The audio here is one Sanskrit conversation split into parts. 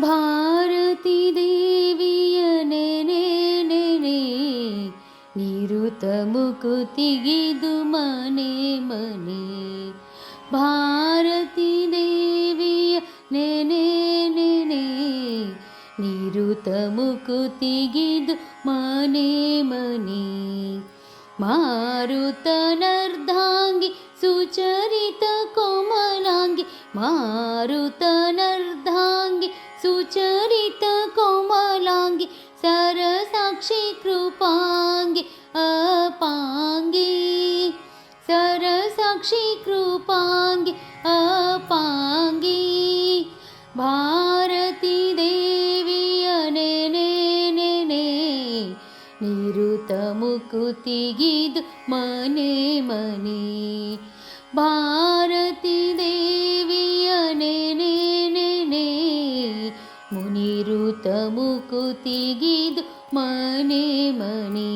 भारतीवीय नेनेने नीरुतमुक्ति गिद मने मने भारतीय ने निरुतमुक्ति गीद मने मनी मारुत नर्धङ्गी सुचरित कोमनाङ्गी मारुत सरसाक्षी कृपाङ्गे अपाङ्गे। सरसाक्षी कृपाङ्गे अपाङ्गे। भारती देवी अनने निरुतमुकुति गीत मने मनी। भारती मुकुतिगिद् मने मने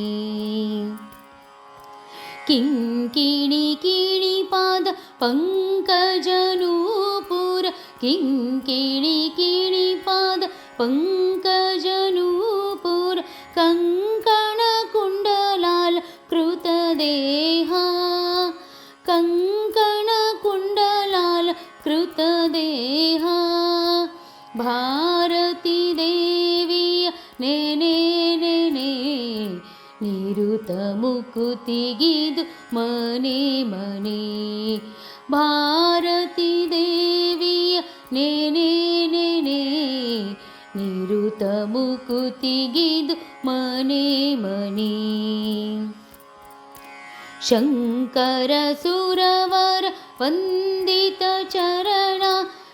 किं किणि किणि पाद पङ्कजनूपुर किं किणि किणि पाद पङ्कजनूपुर कङ्कणकुण्डलाल कृतदेहा कङ्कणकुण्डलाल कृतदेहा भारती ಭಾರತಿ ದೇವಿಯ ನೆನೆ ನೆನೆ ನಿರುತ ಮುಕುತಿಗಿದು ಮನೆ ಮನೆ ಭಾರತಿ ದೇವಿಯ ನೆನೆ ನೆನೆ ನಿರುತ ಮುಕುತಿಗಿದು ಮನೆ ಮನೆ ಶಂಕರ ಸುರವರ ವಂದಿತ ಚರಣ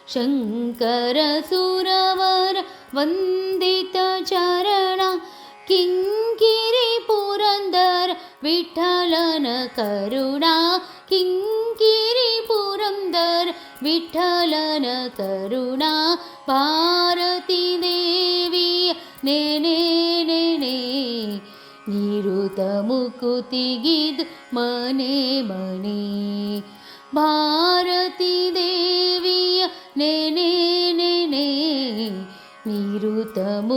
ಶಂಕರ ಸುರವರ वन्दतचरण किङ्किरिपुरन्दरं विठ्ठलन करुणा। किङ्किरि पुरन्दर विठलनकरुणा भारती ने निरुतमुकुतिगिद् मने मने। भारती देवी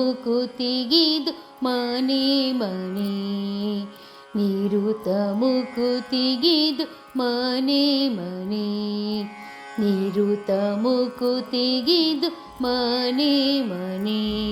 ಮುಕುತಿಗಿದು ಮನೆ ಮನೆ. ನಿರುತ ಮುಕುತಿಗಿದು ಮನೆ ಮನೆ. ನಿರುತ ಮುಕುತಿಗಿದು ಮನೆ ಮನೆ.